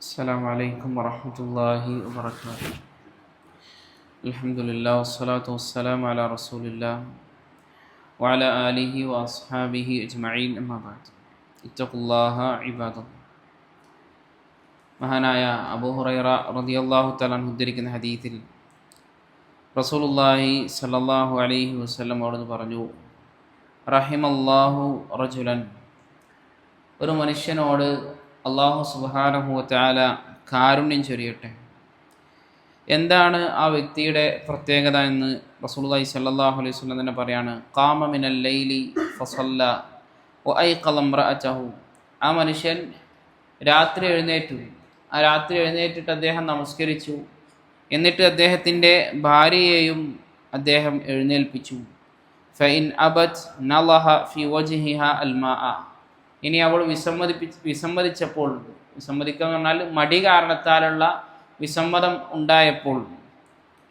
السلام عليكم ورحمة الله وبركاته الحمد لله والصلاة والسلام على رسول الله وعلى آله وأصحابه أجمعين أما بعد اتقوا الله عباد الله മഹാനായ അബൂ ഹുറൈറ റളിയല്ലാഹു തആല അൻഹു ഉദ്ധരിക്കുന്ന ഹദീസിൽ റസൂലുള്ളാഹി സ്വല്ലല്ലാഹു അലൈഹി വസല്ലം അവിടുന്ന് പറഞ്ഞു റഹിമല്ലാഹു റജുലൻ ഒരു മനുഷ്യനോട് അള്ളാഹു സുബ്ഹാനഹു തആല കാരുണ്യം ചൊരിയട്ടെ. എന്താണ് ആ വ്യക്തിയുടെ പ്രത്യേകത എന്ന് റസൂലുള്ളാഹി സ്വല്ലല്ലാഹു അലൈഹി വസല്ലം തന്നെ പറയാണ് ഖാമ മിനൽ ലൈലി ഫസല്ല വഅയ്ഖള ഇംറഅതഹു. ആ മനുഷ്യൻ രാത്രി എഴുന്നേറ്റു. ആ രാത്രി എഴുന്നേറ്റിട്ട് അദ്ദേഹം നമസ്കരിച്ചു. എന്നിട്ട് അദ്ദേഹത്തിന്റെ ഭാര്യയെയും അദ്ദേഹം എഴുന്നേൽപ്പിച്ചു. ഫൈൻ അബത് നലഹ ഫി വജിഹിഹ അൽമാ ഇനി അവൾ വിസമ്മതിപ്പി വിസമ്മതിച്ചപ്പോൾ വിസമ്മതിക്കുക എന്ന് പറഞ്ഞാൽ മടി കാരണത്താലുള്ള വിസമ്മതം ഉണ്ടായപ്പോൾ.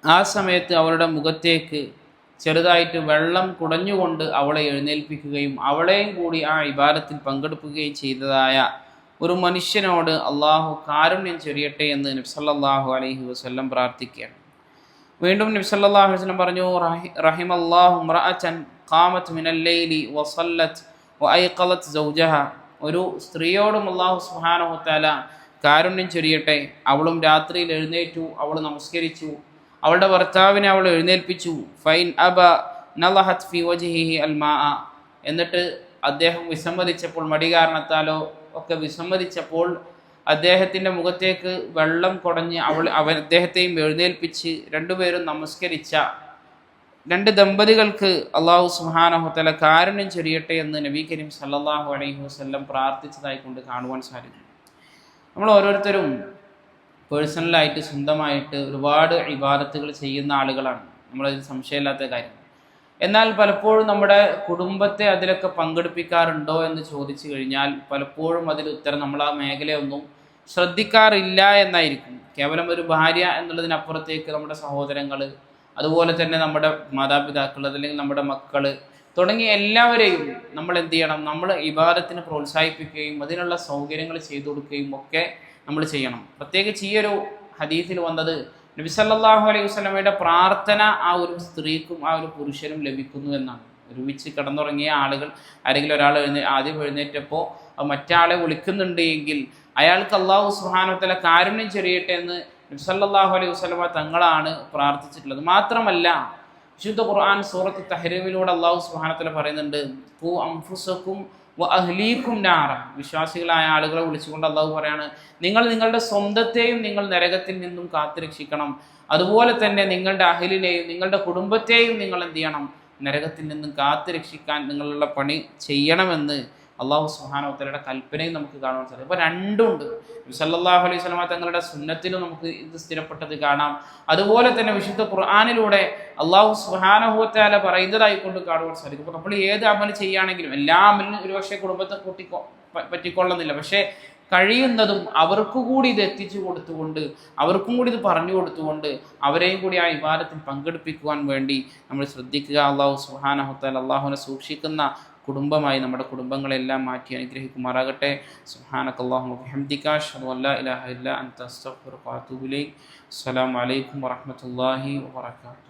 ആ സമയത്ത് അവളുടെ മുഖത്തേക്ക് ചെറുതായിട്ട് വെള്ളം കുടഞ്ഞുകൊണ്ട് അവളെ എഴുന്നേൽപ്പിക്കുകയും അവളെയും കൂടി ആ ഇബാദത്തിൽ പങ്കെടുക്കുകയും ചെയ്തതായ ഒരു മനുഷ്യനോട് അള്ളാഹു കാരുണ്യം ചൊരിയട്ടെ എന്ന് നബ്സല്ലാഹു അലൈഹി വസ്ല്ലം പ്രാർത്ഥിക്കുകയാണ്. വീണ്ടും നബ്സല്ലാഹു വസ്ലം പറഞ്ഞു റഹിം അള്ളാഹു കാമത്ത് മിനല്ലൈലി വസല്ലത്ത് വൈഖലത്ത് സൗജഹ. ഒരു സ്ത്രീയോടും അള്ളാഹു സുഹാനഹുത്താല കാരുണ്യം ചൊരിയട്ടെ. അവളും രാത്രിയിൽ എഴുന്നേറ്റു അവൾ നമസ്കരിച്ചു. അവളുടെ ഭർത്താവിനെ അവൾ എഴുന്നേൽപ്പിച്ചു. ഫൈൻ അബ നലഹത് ഫി വജ്ഹിഹി അൽമാ എന്നിട്ട് അദ്ദേഹം വിസമ്മതിച്ചപ്പോൾ മടി കാരണത്താലോ ഒക്കെ വിസമ്മതിച്ചപ്പോൾ അദ്ദേഹത്തിന്റെ മുഖത്തേക്ക് വെള്ളം കുടഞ്ഞ് അവൾ അവൻ അദ്ദേഹത്തെയും എഴുന്നേൽപ്പിച്ച് രണ്ടുപേരും നമസ്കരിച്ച. രണ്ട് ദമ്പതികൾക്ക് അള്ളാഹു സുഹാനഹുത്തല കാരുണ്യം ചെറിയട്ടെ എന്ന് നബി കരീം സല്ലാഹു അലൈഹി വസ്ല്ലം പ്രാർത്ഥിച്ചതായി കൊണ്ട് കാണുവാൻ സാധിക്കും. നമ്മൾ ഓരോരുത്തരും പേഴ്സണലായിട്ട് സ്വന്തമായിട്ട് ഒരുപാട് ഇബാദത്തുകൾ ചെയ്യുന്ന ആളുകളാണ്. നമ്മളതിൽ സംശയമില്ലാത്ത കാര്യം. എന്നാൽ പലപ്പോഴും നമ്മുടെ കുടുംബത്തെ അതിലൊക്കെ പങ്കെടുപ്പിക്കാറുണ്ടോ എന്ന് ചോദിച്ചു കഴിഞ്ഞാൽ പലപ്പോഴും അതിൽ ഉത്തരം നമ്മൾ ആ മേഖലയൊന്നും ശ്രദ്ധിക്കാറില്ല എന്നായിരിക്കും. കേവലം ഒരു ഭാര്യ എന്നുള്ളതിനപ്പുറത്തേക്ക് നമ്മുടെ സഹോദരങ്ങൾ അതുപോലെ തന്നെ നമ്മുടെ മാതാപിതാക്കൾ അല്ലെങ്കിൽ നമ്മുടെ മക്കൾ തുടങ്ങിയ എല്ലാവരെയും നമ്മൾ എന്ത് ചെയ്യണം? നമ്മൾ വിവാദത്തിന് പ്രോത്സാഹിപ്പിക്കുകയും അതിനുള്ള സൗകര്യങ്ങൾ ചെയ്തു കൊടുക്കുകയും ഒക്കെ നമ്മൾ ചെയ്യണം. പ്രത്യേകിച്ച് ഈ ഒരു ഹദീസിൽ വന്നത് നബി സല്ലല്ലാഹു അലൈഹി വസ്ലമയുടെ പ്രാർത്ഥന ആ ഒരു സ്ത്രീക്കും ആ ഒരു പുരുഷനും ലഭിക്കുന്നു എന്നാണ്. ഒരുമിച്ച് കിടന്നുറങ്ങിയ ആളുകൾ ആരെങ്കിലും ഒരാൾ എഴുന്നേ ആദ്യം എഴുന്നേറ്റപ്പോൾ മറ്റാളെ വിളിക്കുന്നുണ്ട് എങ്കിൽ അയാൾക്ക് അള്ളാഹു സുഹാനത്തല കാരുണ്യം ചെറിയട്ടെ എന്ന് നബി സല്ലല്ലാഹു അലൈഹി വസ്ലമ തങ്ങളാണ് പ്രാർത്ഥിച്ചിട്ടുള്ളത്. മാത്രമല്ല വിശുദ്ധ ഖുർആൻ സൂറത്ത് തഹരീമിലൂടെ അള്ളാഹു സുഹാനത്തല പറയുന്നുണ്ട് കു വിശ്വാസികളായ ആളുകളെ വിളിച്ചുകൊണ്ട് അള്ളാഹു പറയാണ് നിങ്ങൾ നിങ്ങളുടെ സ്വന്തത്തെയും നിങ്ങൾ നരകത്തിൽ നിന്നും കാത്തുരക്ഷിക്കണം അതുപോലെ തന്നെ നിങ്ങളുടെ അഹലിനെയും നിങ്ങളുടെ കുടുംബത്തെയും നിങ്ങൾ എന്ത് ചെയ്യണം? നരകത്തിൽ നിന്നും കാത്തുരക്ഷിക്കാൻ നിങ്ങളുള്ള പണി ചെയ്യണമെന്ന് അള്ളാഹു സുഹാനോത്തലയുടെ കൽപ്പനയും നമുക്ക് കാണാൻ സാധിക്കും. അപ്പോൾ രണ്ടുണ്ട് സല്ലാഹു അലൈഹി സ്വലമ തങ്ങളുടെ സുന്നത്തിലും നമുക്ക് ഇത് സ്ഥിരപ്പെട്ടത് കാണാം. അതുപോലെ തന്നെ വിശുദ്ധ ഖുർആാനിലൂടെ അള്ളാഹു സുഹാനഹുത്താല പറയുന്നതായി കൊണ്ട് കാണുവാൻ സാധിക്കും. അപ്പോൾ നമ്മൾ ഏത് അമൽ ചെയ്യുകയാണെങ്കിലും എല്ലാ അമലിനും ഒരുപക്ഷെ കുടുംബത്തെ കൂട്ടിക്കോ പറ്റിക്കൊള്ളുന്നില്ല. പക്ഷേ കഴിയുന്നതും അവർക്ക് കൂടി ഇത് എത്തിച്ചു കൊടുത്തുകൊണ്ട് അവർക്കും കൂടി ഇത് പറഞ്ഞു കൊടുത്തുകൊണ്ട് അവരെയും കൂടി ആ വിവാദത്തിൽ പങ്കെടുപ്പിക്കുവാൻ വേണ്ടി നമ്മൾ ശ്രദ്ധിക്കുക. അള്ളാഹു സുഹാനഹുത്താൽ അള്ളാഹുവിനെ സൂക്ഷിക്കുന്ന കുടുംബമായി നമ്മുടെ കുടുംബങ്ങളെല്ലാം മാറ്റി അനുഗ്രഹിക്കുമാറാകട്ടെ. സുഹാനക്കല്ലാഹുഹംദിക്കാഷ് അല്ലാ ഇലാഹ ഇല്ല അൻത അസ്തഗ്ഫിറുക വഅതൂബു ഇലൈക്. അസ്സലാമു അലൈക്കും വറഹ്മത്തുള്ളാഹി വബറകാതുഹു.